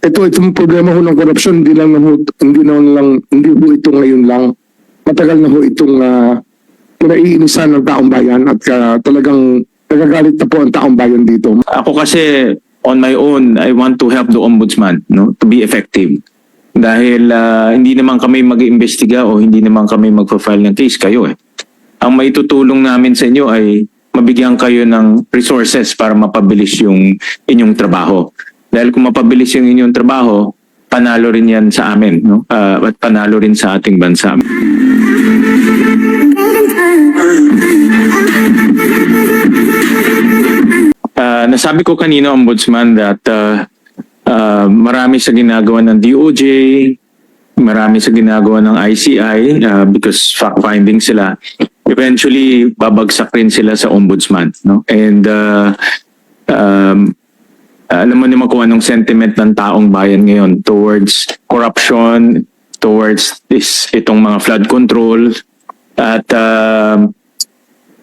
ito itong problema ho ng korupsyon hindi lang ho, hindi naman lang hindi ho ito ngayon lang matagal na ho itong uh, pinaiinisan ng taong bayan at ah, talagang nagagalit na po ang taong bayan dito. Ako kasi on my own, I want to help the ombudsman no to be effective. Dahil ah, hindi naman kami mag-iimbestiga o hindi naman kami magpa-file ng case kayo eh. Ang maitutulong namin sa inyo ay mabigyan kayo ng resources para mapabilis yung inyong trabaho. Dahil kung mapabilis yung inyong trabaho, panalo rin yan sa amin, no? Ah, at panalo rin sa ating bansa. Ah, nasabi ko kanina, Ombudsman, that ah, ah, marami sa ginagawa ng DOJ, marami sa ginagawa ng ICI ah, because fact-finding sila. Eventually, babagsak rin sila sa Ombudsman. No? And ah, um, alam mo naman kung anong sentiment ng taong bayan ngayon towards corruption, towards this itong mga flood control at um,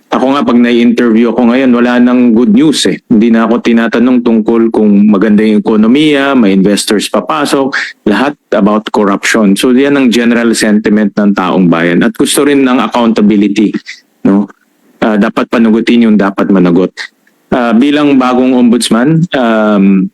ako nga pag nai-interview ako ngayon wala nang good news eh. Hindi na ako tinatanong tungkol kung maganda yung ekonomiya, may investors papasok, lahat about corruption. So yan ang general sentiment ng taong bayan at gusto rin ng accountability, no? Ah, dapat panugutin yung dapat managot. Ah, bilang bagong ombudsman, um,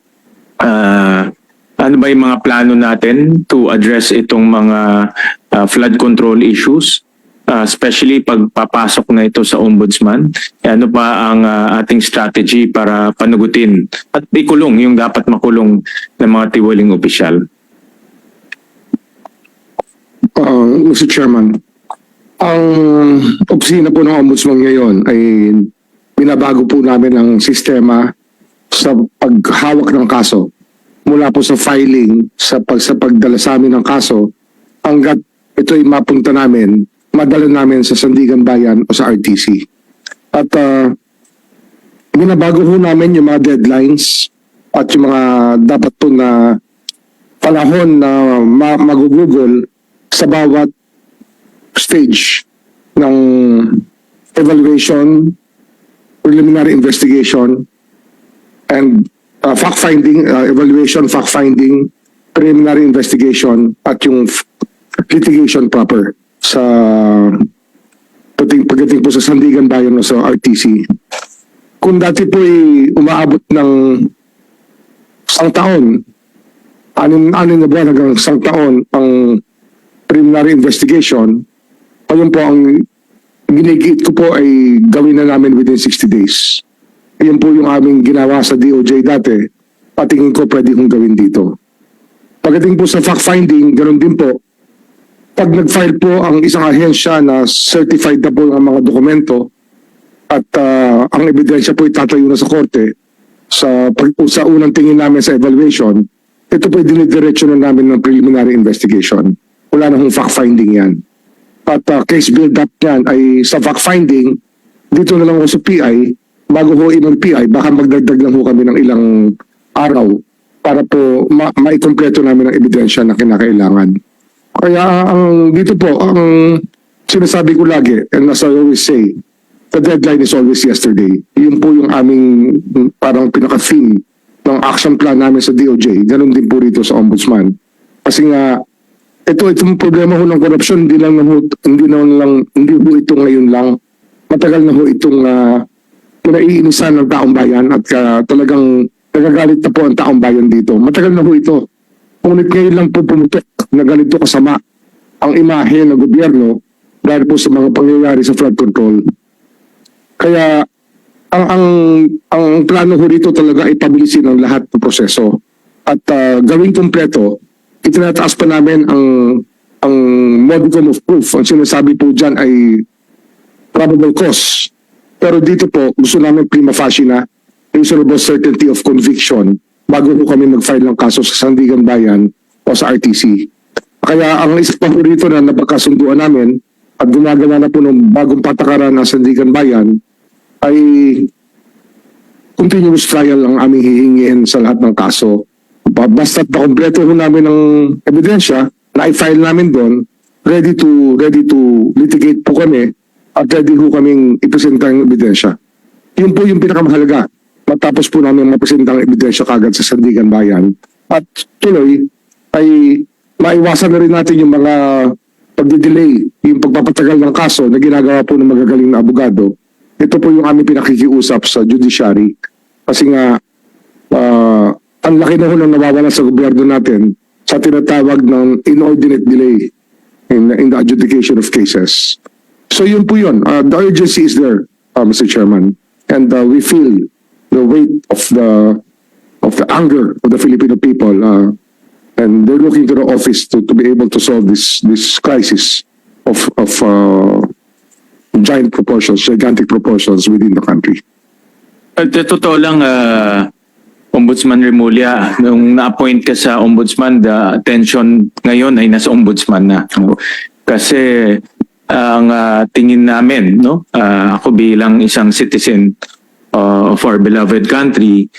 ah, ano ba yung mga plano natin to address itong mga ah, flood control issues? Ah, especially pag papasok na ito sa ombudsman, eh, ano pa ang ah, ating strategy para panugutin at ikulong yung dapat makulong ng mga tiwaling opisyal? Uh, Mr. Chairman, ang opisina po ng Ombudsman ngayon ay binabago po namin ang sistema sa paghawak ng kaso mula po sa filing sa, pag, sa pagdala sa amin ng kaso hanggat ito ay mapunta namin, madala namin sa Sandigan Bayan o sa RTC. At uh, binabago po namin yung mga deadlines at yung mga dapat po na panahon na ma- magugugol sa bawat stage ng evaluation, preliminary investigation, and uh, fact-finding, uh, evaluation, fact-finding, preliminary investigation, at yung litigation proper sa pagdating, pagdating po sa Sandigan Bayan o sa RTC. Kung dati po ay umaabot ng isang taon, anin, anin na buwan hanggang isang taon ang preliminary investigation, ayun po ang ginigit ko po ay gawin na namin within 60 days. Ayun po yung aming ginawa sa DOJ dati, patingin ko pwede kong gawin dito. Pagdating po sa fact-finding, ganun din po. Pag nag-file po ang isang ahensya na certified na po ang mga dokumento at ah, ang ebidensya po itatayo na sa korte, sa, sa unang tingin namin sa evaluation, ito po dinidiretso na namin ng preliminary investigation. Wala na hong fact-finding yan. At uh, case build-up yan ay sa fact-finding, dito na lang ho sa PI, bago ho in PI, baka magdagdag lang ho kami ng ilang araw para po ma maikompleto namin ang ebidensya na kinakailangan. Kaya ang dito po, ang sinasabi ko lagi, and as I always say, the deadline is always yesterday. Yun po yung aming mm, parang pinaka-theme ng action plan namin sa DOJ. Ganon din po rito sa Ombudsman. Kasi nga, ito itong problema ho ng korupsyon, hindi lang ho, hindi naman lang, hindi ho ito ngayon lang. Matagal na ho itong uh, pinaiinisan ng taong bayan at ah, talagang nagagalit na po ang taong bayan dito. Matagal na ho ito. Ngunit ngayon lang po pumutok na ganito kasama ang imahe ng gobyerno dahil po sa mga pangyayari sa flood control. Kaya ang ang ang plano ko rito talaga ay pabilisin ang lahat ng proseso at ah, gawing kumpleto itinataas pa namin ang ang modicum of proof. Ang sinasabi po diyan ay probable cause. Pero dito po gusto namin prima facie na reasonable certainty of conviction bago po kami mag-file ng kaso sa Sandigan Bayan o sa RTC kaya ang isa pa po rito na napagkasunduan namin at gumagawa na po ng bagong patakaran ng Sandigan Bayan ay continuous trial ang aming hihingiin sa lahat ng kaso. Ba- Basta't na-kompleto ho namin ng ebidensya na i-file namin doon, ready to ready to litigate po kami at ready ho kaming ipresenta ang ebidensya. Yun po yung pinakamahalaga. matapos po namin mapresentang ebidensya kagad sa Sandigan Bayan at tuloy ay maiwasan na rin natin yung mga pagdidelay, yung pagpapatagal ng kaso na ginagawa po ng magagaling na abogado. Ito po yung aming pinakikiusap sa judiciary kasi nga ang laki na ho ng nawawala sa gobyerno natin sa tinatawag ng inordinate delay in, in the adjudication of cases. So yun po yun. Uh, the urgency is there, uh, Mr. Chairman. And uh, we feel the weight of the of the anger of the Filipino people. Uh, and they're looking to the office to, to be able to solve this this crisis of of uh, giant proportions, gigantic proportions within the country. At uh, totoo lang, ah, Ombudsman Remulla, nung na-appoint ka sa Ombudsman, the attention ngayon ay nasa Ombudsman na. Kasi ang ah, tingin namin, no, ah, ako bilang isang citizen uh, of our beloved country,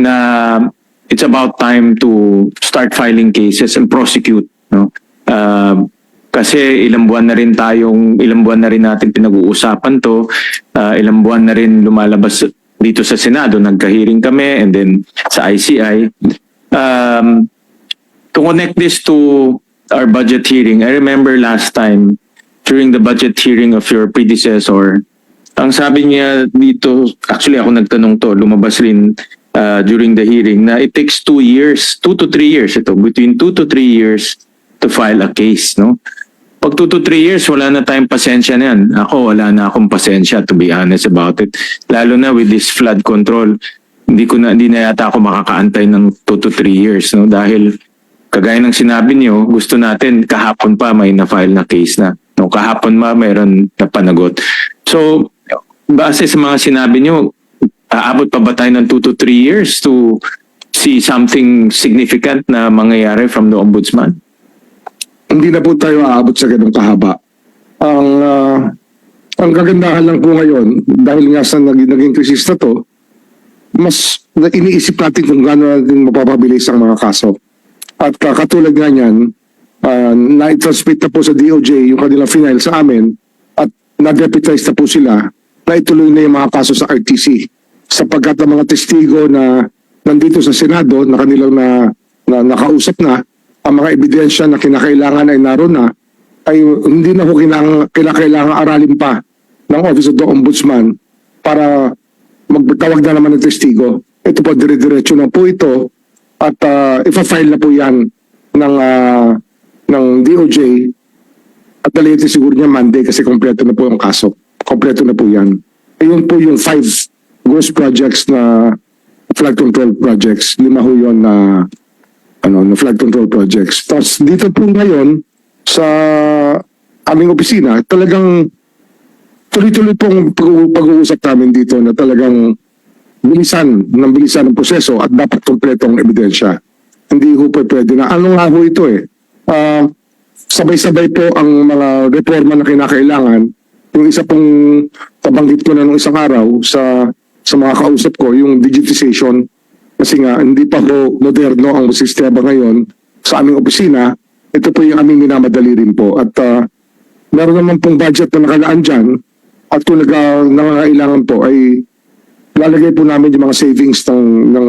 na it's about time to start filing cases and prosecute. No? Ah, kasi ilang buwan na rin tayong, ilang buwan na rin natin pinag-uusapan to, Ah, ilang buwan na rin lumalabas dito sa Senado, nagka-hearing kami and then sa ICI. Um, to connect this to our budget hearing, I remember last time during the budget hearing of your predecessor, ang sabi niya dito, actually ako nagtanong to, lumabas rin uh, during the hearing, na it takes two years, two to three years ito, between two to three years to file a case, no? Pag 2 to 3 years, wala na tayong pasensya na yan. Ako, wala na akong pasensya to be honest about it. Lalo na with this flood control, hindi ko na, hindi na yata ako makakaantay ng 2 to 3 years. No? Dahil, kagaya ng sinabi niyo, gusto natin kahapon pa may na-file na case na. No? Kahapon ma, mayroon na panagot. So, base sa mga sinabi niyo, aabot pa ba tayo ng 2 to 3 years to see something significant na mangyayari from the ombudsman? Hindi na po tayo aabot sa ganung kahaba. Ang ah, ang kagandahan lang po ngayon, dahil nga sa naging, naging krisis na to, mas iniisip natin kung gaano natin mapapabilis ang mga kaso. At ah, katulad nga niyan, uh, na-transmit na po sa DOJ yung kanilang final sa amin at na-deputize na po sila na ituloy na yung mga kaso sa RTC. Sapagkat ang mga testigo na nandito sa Senado na kanilang na, na nakausap na, ang mga ebidensya na kinakailangan ay naroon na, ay hindi na po kinang, kinakailangan aralin pa ng Office of the Ombudsman para magtawag na naman ng testigo. Ito po, dire-diretso na po ito at uh, ipa-file na po yan ng, ah, ng DOJ at the siguro niya Monday kasi kompleto na po yung kaso. Kompleto na po yan. Ayun po yung five ghost projects na flood control projects. Lima ho yun na ano, na flood control projects. Tapos dito po ngayon sa aming opisina, talagang tuloy-tuloy pong pag- pag-uusap namin dito na talagang bilisan, ng bilisan ng proseso at dapat kompletong ebidensya. Hindi ho po pwede na. Ano nga ho ito eh? Ah, sabay-sabay po ang mga reforma na kinakailangan. Yung isa pong tabanggit ko na nung isang araw sa sa mga kausap ko, yung digitization kasi nga, hindi pa po moderno ang sistema ngayon sa aming opisina. Ito po yung aming minamadali rin po. At ah, meron naman pong budget na nakalaan dyan. At kung nag, nangangailangan po ay lalagay po namin yung mga savings ng, ng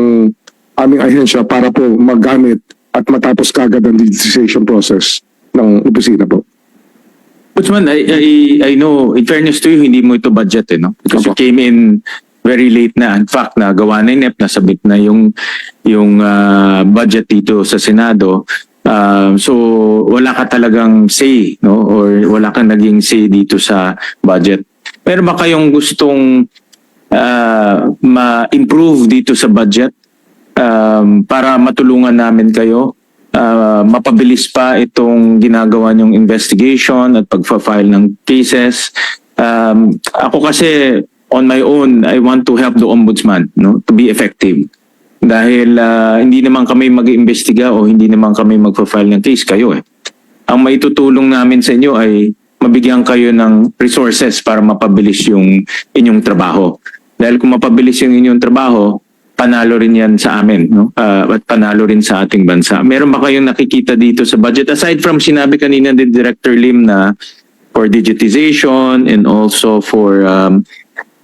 aming ahensya para po magamit at matapos kagad ang digitization process ng opisina po. Ombudsman, I, I, I know, in fairness to you, hindi mo ito budget eh, no? Because you Opo. came in very late na. In fact, nagawa na yung NEP, nasabit na yung, yung ah, budget dito sa Senado. Ah, so, wala ka talagang say, no? Or wala kang naging say dito sa budget. Meron ba kayong gustong ah, ma-improve dito sa budget um, para matulungan namin kayo uh, mapabilis pa itong ginagawa niyong investigation at pagfa-file ng cases. Um, ako kasi on my own, I want to help the ombudsman no, to be effective. Dahil ah, hindi naman kami mag-iimbestiga o hindi naman kami magfa-file ng case kayo eh. Ang maitutulong namin sa inyo ay mabigyan kayo ng resources para mapabilis yung inyong trabaho. Dahil kung mapabilis yung inyong trabaho, panalo rin yan sa amin, no? Ah, at panalo rin sa ating bansa. Meron ba kayong nakikita dito sa budget? Aside from sinabi kanina ni Director Lim na for digitization and also for um,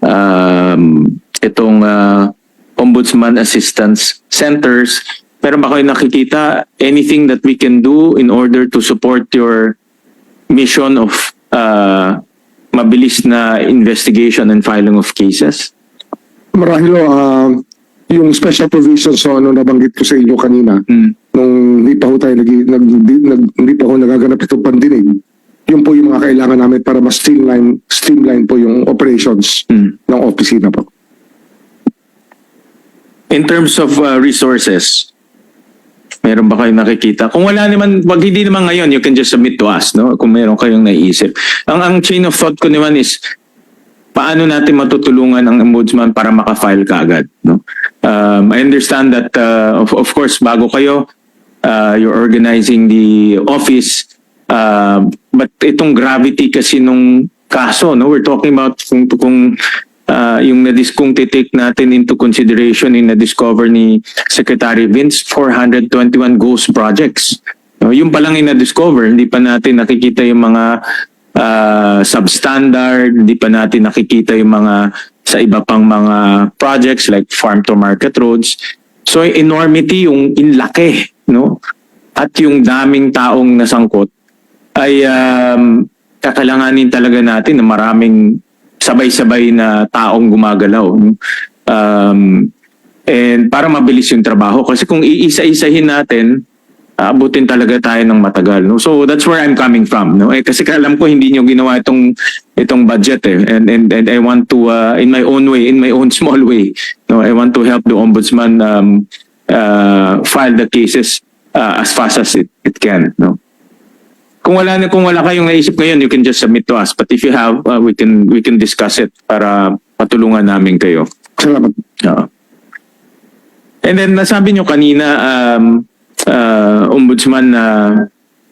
um, itong ah, ombudsman assistance centers. Pero ba kayo nakikita anything that we can do in order to support your mission of uh, mabilis na investigation and filing of cases? Marahil ho, ah, yung special provisions so ano nabanggit ko sa inyo kanina, Mm. nung hindi pa ho tayo nag, nag, nag, hindi pa ho nagaganap itong pandinig, yun po yung mga kailangan namin para mas streamline, streamline po yung operations Mm. ng opisina po. In terms of uh, resources, meron ba kayong nakikita? Kung wala naman, wag hindi naman ngayon, you can just submit to us, no? Kung meron kayong naiisip. Ang, ang chain of thought ko naman is, paano natin matutulungan ang ombudsman para makafile ka agad, no? Um, I understand that, uh, of, of course, bago kayo, uh, you're organizing the office, uh, but itong gravity kasi nung kaso, no? We're talking about kung, kung uh, yung nadis kung titake natin into consideration in na-discover ni Secretary Vince, 421 ghost projects. No, yung pa lang na-discover, hindi pa natin nakikita yung mga uh, substandard, hindi pa natin nakikita yung mga sa iba pang mga projects like farm to market roads. So enormity yung inlaki, no? At yung daming taong nasangkot ay um, kakailanganin talaga natin na maraming sabay-sabay na taong gumagalaw. Um, and para mabilis yung trabaho. Kasi kung iisa-isahin natin, aabutin talaga tayo ng matagal. No? So that's where I'm coming from. No? Eh, kasi alam ko hindi nyo ginawa itong, itong budget. Eh. And, and, and I want to, uh, in my own way, in my own small way, no? I want to help the ombudsman um, uh, file the cases uh, as fast as it, it can. No? Kung wala na kung wala kayong naisip ngayon, you can just submit to us. But if you have, uh, we can we can discuss it para patulungan namin kayo. Salamat. Oo. And then nasabi nyo kanina, um, uh, ombudsman na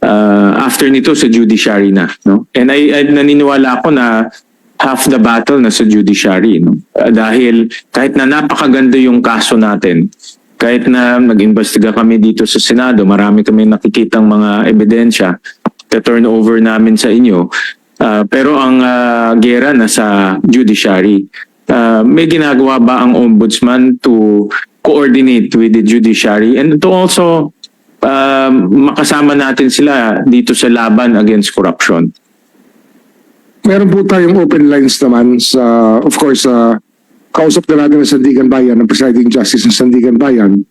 uh, after nito sa judiciary na. No? And I, I naniniwala ako na half the battle na sa judiciary. No? Uh, dahil kahit na napakaganda yung kaso natin, kahit na nag-imbestiga kami dito sa Senado, marami kami nakikitang mga ebidensya, turn over namin sa inyo. Uh, pero ang uh, gera na sa judiciary. Uh, may ginagawa ba ang ombudsman to coordinate with the judiciary and to also um, makasama natin sila dito sa laban against corruption? Meron po tayong open lines naman sa, of course, sa kausap na natin ng Sandigan Bayan, ng Presiding Justice ng Sandigan Bayan,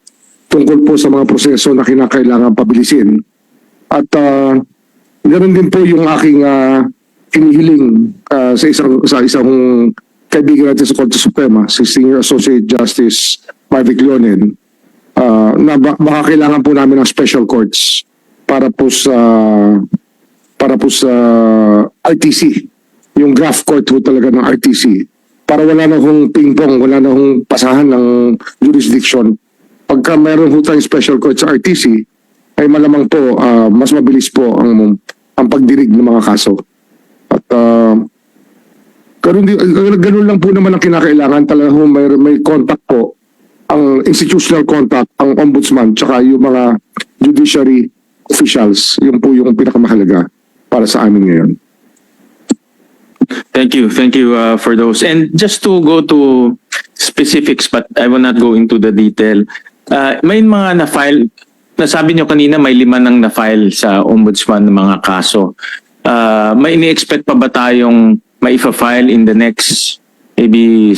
tungkol po sa mga proseso na kinakailangan pabilisin. At uh, ganoon din po yung aking uh, inihiling ah, sa isang sa isang kaibigan natin sa Korte Suprema, si Senior Associate Justice Marvic Leonen, ah, na ba- baka kailangan po namin ng special courts para po sa para po sa RTC, yung draft court po talaga ng RTC, para wala na hong ping-pong, wala na hong pasahan ng jurisdiction. Pagka meron po tayong special court sa RTC, ay malamang po, ah, mas mabilis po ang, ang pagdirig ng mga kaso. At uh, ganun, di- ganun lang po naman ang kinakailangan. Talaga may, may contact po, ang institutional contact, ang ombudsman, tsaka yung mga judiciary officials. Yun po yung pinakamahalaga para sa amin ngayon. Thank you. Thank you uh, for those. And just to go to specifics, but I will not go into the detail. Uh, may mga na-file, nasabi nyo kanina may lima nang na-file sa ombudsman ng mga kaso. Uh, may ini-expect pa ba tayong maifa-file in the next maybe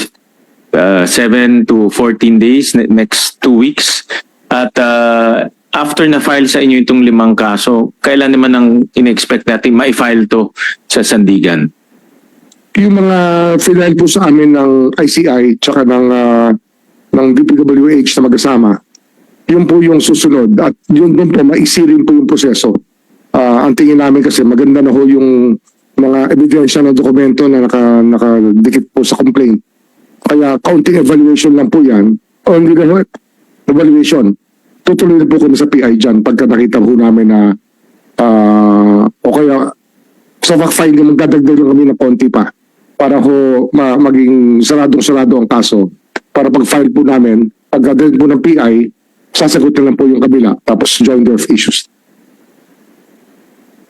uh, 7 to 14 days, ne- next two weeks? At uh, after na-file sa inyo itong limang kaso, kailan naman ang in-expect natin ma-file to sa Sandigan? Yung mga final po sa amin ng ICI tsaka ng, ah, ng DPWH na magkasama, yun po yung susunod at yun doon po maisirin po yung proseso. Ah, ang tingin namin kasi maganda na ho yung mga ebidensya ng dokumento na naka, nakadikit po sa complaint. Kaya counting evaluation lang po yan. O hindi na ho, evaluation. Tutuloy na po kami sa PI dyan pagka nakita po namin na ah, o kaya sa fact finding magdadagdag lang kami ng konti pa para ho ma- maging saradong-sarado ang kaso. Para pag-file po namin, pagdadagdag po ng PI, sasagot na lang po yung kabila tapos joinder of issues.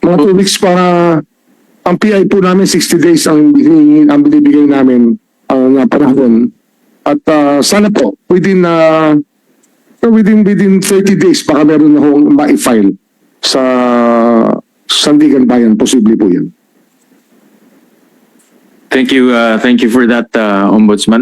Mga two weeks para ang PI po namin 60 days ang, ang binibigay namin ang uh, panahon At ah, sana po, within, uh, within, within 30 days, baka meron akong ma-file sa Sandigan Bayan. Posible po yan. Thank you, uh, thank you for that, uh, Ombudsman.